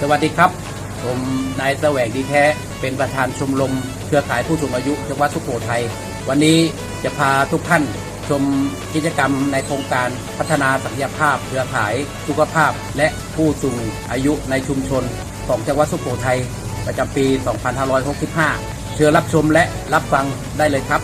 สวัสดีครับ ผมนายแสวงดีแท้ เป็นประธานชมรมเครือข่ายผู้สูงอายุจังหวัดสุโขทัย วันนี้จะพาทุกท่านชมกิจกรรมในโครงการพัฒนาศักยภาพ เครือข่ายสุขภาพ และผู้สูงอายุในชุมชน ของจังหวัดสุโขทัยประจำปี 2565 เชิญรับชมและรับฟังได้เลยครับ